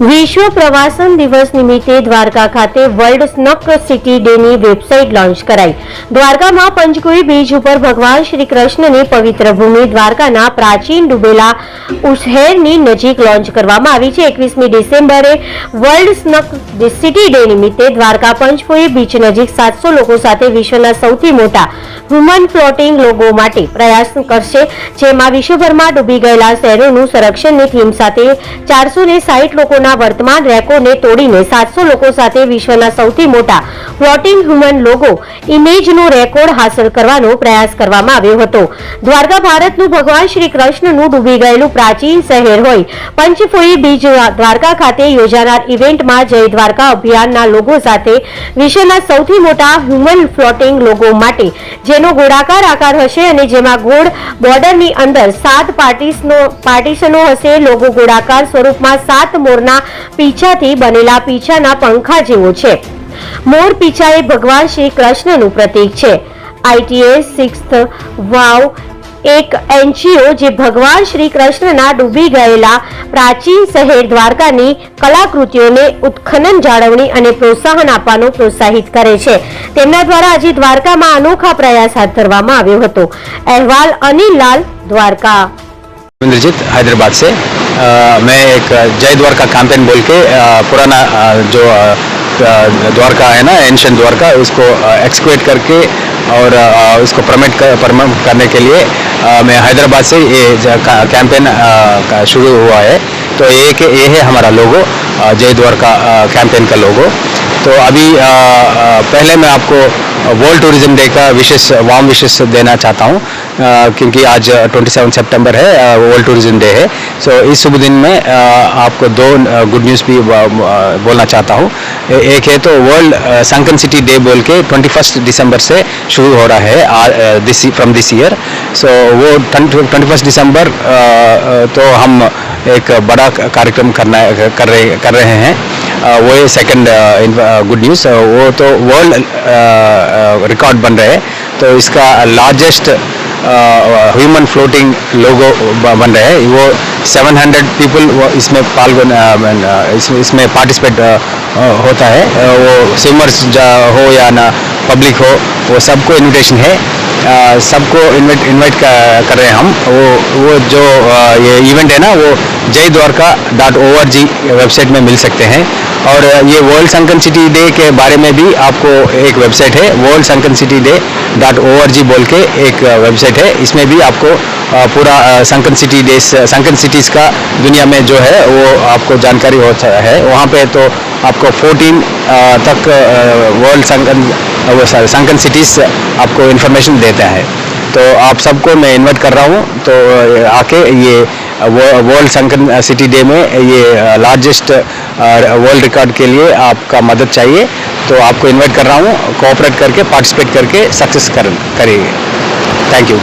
વિશ્વ પ્રવાસન દિવસ નિમિત્તે દ્વારકા ખાતે વર્લ્ડ સ્નક સિટી ડેની વેબસાઇટ લોન્ચ કરાઈ. દ્વારકામાં પંચકુઈ બીચ ઉપર ભગવાન શ્રી કૃષ્ણની પવિત્ર ભૂમિ દ્વારકાના પ્રાચીન ડૂબેલા ઉશહેરની નજીક લોન્ચ કરવામાં આવી છે. એકવીસમી ડિસેમ્બરે વર્લ્ડ સ્નક સિટી ડે નિમિત્તે દ્વારકા પંચકુઈ બીચ નજીક સાતસો લોકો સાથે વિશ્વના સૌથી મોટા હ્યુમન ફ્લોટિંગ લોગો માટે પ્રયાસ કરશે, જેમાં વિશ્વભરમાં ડૂબી ગયેલા શહેરોનું સંરક્ષણની થીમ સાથે ચારસો ને સાહીઠ લોકોના વર્તમાન રેકોર્ડને તોડીને સાતસો લોકો સાથે વિશ્વના સૌથી મોટા ફ્લોટિંગ હ્યુમન લોગો ઇમેજનો રેકોર્ડ હાંસલ કરવાનો પ્રયાસ કરવામાં આવ્યો હતો. દ્વારકા ભારતનું ભગવાન શ્રી કૃષ્ણનું ડૂબી ગયેલું પ્રાચીન શહેર હોય, પંચફોઈ બીચ દ્વારકા ખાતે યોજાનાર ઇવેન્ટમાં જય દ્વારકા અભિયાનના લોગો સાથે વિશ્વના સૌથી મોટા હ્યુમન ફ્લોટિંગ લોગો માટે, જેનો ગોળાકાર આકાર હશે અને જેમાં ગોળ બોર્ડરની અંદર સાત પાર્ટીશનો પાર્ટીશનો હશે. લોગો ગોળાકાર સ્વરૂપમાં સાત મોરના પીછાથી બનેલા પીછાના પંખા જેવો છે. મોર પીછા એ ભગવાન શ્રી કૃષ્ણનું પ્રતીક છે. આઈટીએસ સિક્સ્થ વાવ એક એનજીઓ જે ભગવાન શ્રી કૃષ્ણના ડૂબી ગયેલા પ્રાચીન શહેર દ્વારકાની કલાકૃતિઓને ઉત્ખનન, જાળવણી અને પ્રોત્સાહન આપવાનું પ્રોત્સાહિત કરે છે. તેમના દ્વારા આજે દ્વારકામાં અનોખા પ્રયાસ હાથ ધરવામાં આવ્યો હતો. અહેવાલ અનિલ લાલ, દ્વારકા. इंद्रजीत हैदराबाद से अ, मैं एक जय द्वारका कैंपेन बोल के अ, पुराना अ, जो द्वारका है ना एंशन द्वारका उसको एक्सक्वेट करके और अ, उसको प्रमोट कर, प्रमोट करने के लिए अ, मैं हैदराबाद से ये कैंपेन का शुरू हुआ है। तो ये के ये है हमारा लोगो जय द्वारका कैंपेन का लोगो तो अभी अ, अ, पहले मैं आपको वर्ल्ड टूरिज़्म डे का विशेष वार्म विशेष देना चाहता हूँ क्योंकि आज 27 सितंबर है वर्ल्ड टूरिज़्म डे है। सो इस शुभ दिन में अ, आपको दो गुड न्यूज़ भी बोलना चाहता हूँ। एक है तो वर्ल्ड संकन सिटी डे बोल के 21 दिसंबर से शुरू हो रहा है this from this year so वो ट्वेंटी फ़र्स्ट दिसंबर तो हम एक बड़ा कार्यक्रम करना कर रहे कर रहे हैं। वो है सेकंड गुड न्यूज़ वो तो वर्ल्ड रिकॉर्ड बन रहे हैं। तो इसका लार्जेस्ट ह्यूमन फ्लोटिंग लोगो बन रहे हैं। वो 700 पीपल इसमें अ, इसमें पार्टिसिपेट होता है। वो स्विमर्स हो या ना पब्लिक हो वो सबको इनविटेशन है। सबको इनवाइट इनवाइट कर रहे हैं हम। वो वो जो ये इवेंट है ना, वो Jai Dwarka dot O R G website में मिल सकते हैं। और ये वर्ल्ड संकन सिटी डे के बारे में भी आपको एक वेबसाइट है world sunken city day dot O R G बोल के एक वेबसाइट है। इसमें भी आपको पूरा sunken city day sunken cities का दुनिया में जो है, वो आपको जानकारी होता है। वहाँ पे तो आपको 14 तक वर्ल्ड संकन वो सॉरी संकन सिटीज़ आपको इन्फॉर्मेशन देता है। तो आप सबको मैं इन्वाइट कर रहा हूँ। तो आके ये वर्ल्ड संकन सिटी डे में ये लार्जेस्ट वर्ल्ड रिकॉर्ड के लिए आपका मदद चाहिए। तो आपको इन्वाइट कर रहा हूँ। कोऑपरेट करके पार्टिसिपेट करके सक्सेस कर, करिए। Thank you